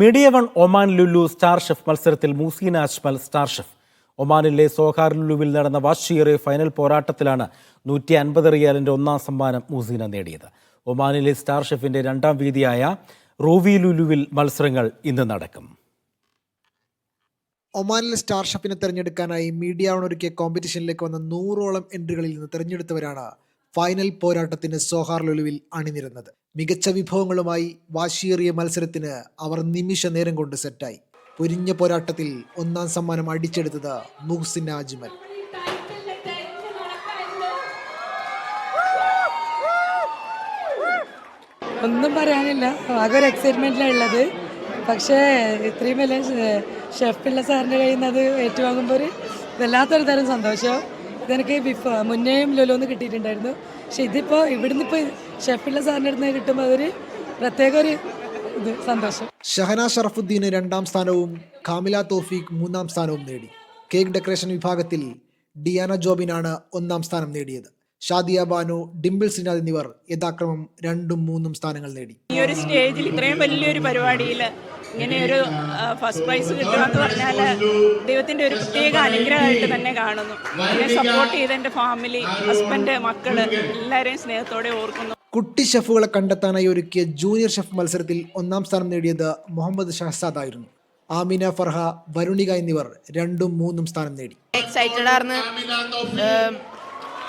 Media one Oman Lulu star chef മത്സരത്തിൽ Museena Ajmal star chef. ഒമാനിലെ Zohar ലുലുവിൽ നടന്ന വാശിയേറിയ ഫൈനൽ പോരാട്ടത്തിലാണ് നൂറ്റി അൻപത് റിയാലിന്റെ ഒന്നാം സമ്മാനം മൂസീന നേടിയത്. ഒമാനിലെ സ്റ്റാർ ഷെഫിന്റെ രണ്ടാം വീതിയായ റൂവി ലുലുവിൽ മത്സരങ്ങൾ ഇന്ന് നടക്കും. ഒമാനിലെ സ്റ്റാർ ഷെഫിനെ തെരഞ്ഞെടുക്കാനായി മീഡിയ വൺ ഒരുക്കിയ കോമ്പറ്റീഷനിലേക്ക് വന്ന നൂറോളം എൻട്രികളിൽ നിന്ന് തെരഞ്ഞെടുത്തവരാണ് ഫൈനൽ പോരാട്ടത്തിന് സോഹാർ ലുലുവിൽ അണിനിരുന്നത്. മികച്ച വിഭവങ്ങളുമായി വാശിയേറിയ മത്സരത്തിന് അവർ നിമിഷ നേരം കൊണ്ട് സെറ്റായി. പൊരിഞ്ഞ പോരാട്ടത്തിൽ ഒന്നാം സമ്മാനം അടിച്ചെടുത്തത് മുഹ്സിൻ അജ്മൽ ഒന്നും പറയാനില്ല. ആകെ ഒരു എക്സൈറ്റ്മെന്റിലാണ് ഉള്ളത്. പക്ഷേ ഇത്രയും വലിയ ഷെഫ് ഷെഫുള്ള സാറിന്റെ കയ്യിൽ നിന്ന് അത് ഏറ്റുവാങ്ങുമ്പോൾ ഒരു വല്ലാത്തൊരു തരം സന്തോഷം. ഇതെനിക്ക് ബിഫോ മുന്നേയും ലോലോന്ന് കിട്ടിയിട്ടുണ്ടായിരുന്നു. പക്ഷെ ഇതിപ്പോൾ ഇവിടുന്ന് ഇപ്പോൾ ഷെഫുള്ള സാറിന്റെ അടുത്ത് നിന്ന് കിട്ടുമ്പോൾ അതൊരു പ്രത്യേക ഒരു ഇത് സന്തോഷം. ഷഹന ഷറഫുദ്ദീന് രണ്ടാം സ്ഥാനവും കാമില തോഫീഖ് മൂന്നാം സ്ഥാനവും നേടി. കേക്ക് ഡെക്കറേഷൻ വിഭാഗത്തിൽ ഡിയാന ജോബിനാണ് ഒന്നാം സ്ഥാനം നേടിയത്. ഷാദിയ ബാനു ഡിംപിൾ സിനാദ് എന്നിവർ യഥാക്രമം രണ്ടും മൂന്നും സ്ഥാനങ്ങൾ നേടി. ഈ ഒരു സ്റ്റേജിൽ ഇത്രയും വലിയൊരു പരിപാടിയിൽ ഇങ്ങനെ ഒരു ഫസ്റ്റ് പ്രൈസ് കിട്ടുക എന്ന് പറഞ്ഞാൽ ദൈവത്തിന്റെ ഒരു പ്രത്യേക അനുഗ്രഹമായിട്ട് തന്നെ കാണുന്നു. എന്നെ സപ്പോർട്ട് ചെയ്ത എന്റെ ഫാമിലി ഹസ്ബൻഡ് മക്കൾ എല്ലാവരെയും സ്നേഹത്തോടെ ഓർക്കുന്നു. കുട്ടി ഷെഫുകളെ കണ്ടെത്താനായി ഒരുക്കിയ ജൂനിയർ ഷെഫ് മത്സരത്തിൽ ഒന്നാം സ്ഥാനം നേടിയത് മുഹമ്മദ് ഷഹസാദ് ആയിരുന്നു ആമിന ഫർഹ വരുണിക എന്നിവർ രണ്ടും മൂന്നും സ്ഥാനം നേടി. എക്സൈറ്റഡ് ആയിരുന്നു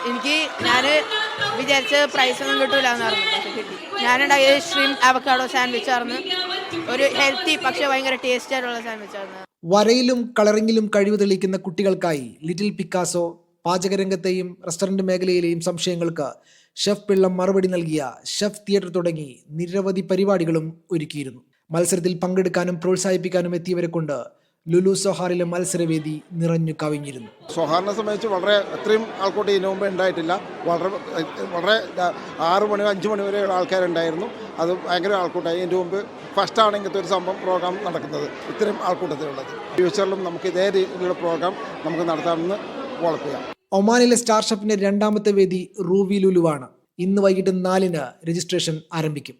എനിക്ക് ഞാൻ വിചാരിച്ച പ്രൈസ് ഒന്നും കിട്ടൂല എന്ന് പക്ഷെ കിട്ടി. ഞാനുണ്ടാക്കിയ ഷ്രീം അവക്കാടോ സാൻഡ്വിച്ച് ആയിരുന്നു ഒരു ഹെൽത്തി പക്ഷെ ഭയങ്കര ടേസ്റ്റ് ആയിട്ടുള്ള സാൻഡ്വിച്ച് ആയിരുന്നു വരയിലും കളറിങ്ങിലും കഴിവ് തെളിയിക്കുന്ന കുട്ടികൾക്കായി ലിറ്റിൽ പിക്കാസോ പാചകരംഗത്തെയും റെസ്റ്റോറന്റ് മേഖലയിലെയും സംശയങ്ങൾക്ക് ഷെഫ് പിള്ള മറുപടി നൽകിയ ഷെഫ് തിയേറ്റർ തുടങ്ങി നിരവധി പരിപാടികളും ഒരുക്കിയിരുന്നു. മത്സരത്തിൽ പങ്കെടുക്കാനും പ്രോത്സാഹിപ്പിക്കാനും എത്തിയവരെ കൊണ്ട് ലുലു സൊഹാറിലെ മത്സരവേദി നിറഞ്ഞു കവിഞ്ഞിരുന്നു. സൊഹാറിനെ സംബന്ധിച്ച് വളരെ അത്രയും ആൾക്കൂട്ടം ഇതിനു മുമ്പ് ഉണ്ടായിട്ടില്ല. വളരെ വളരെ ആറ് മണി അഞ്ച് മണി വരെ ആൾക്കാരുണ്ടായിരുന്നു. അത് ഭയങ്കര ആൾക്കൂട്ടമായി. ഇതിന്റെ മുമ്പ് ഫസ്റ്റ് ആണ് ഇങ്ങനത്തെ ഒരു സംഭവം പ്രോഗ്രാം നടക്കുന്നത്. ഇത്രയും ആൾക്കൂട്ടത്തിലുള്ളത്. ഫ്യൂച്ചറിലും നമുക്ക് ഇതേ രീതിയിലുള്ള പ്രോഗ്രാം നമുക്ക് നടത്താമെന്ന് ഉറപ്പിക്കാം ഒമാനിലെ സ്റ്റാർഷപ്പിന്റെ രണ്ടാമത്തെ വേദി റൂവി ലുലുവാണ് ഇന്ന് വൈകിട്ട് നാലിന് രജിസ്ട്രേഷൻ ആരംഭിക്കും.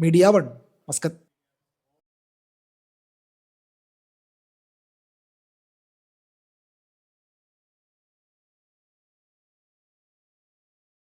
Media one Muscat.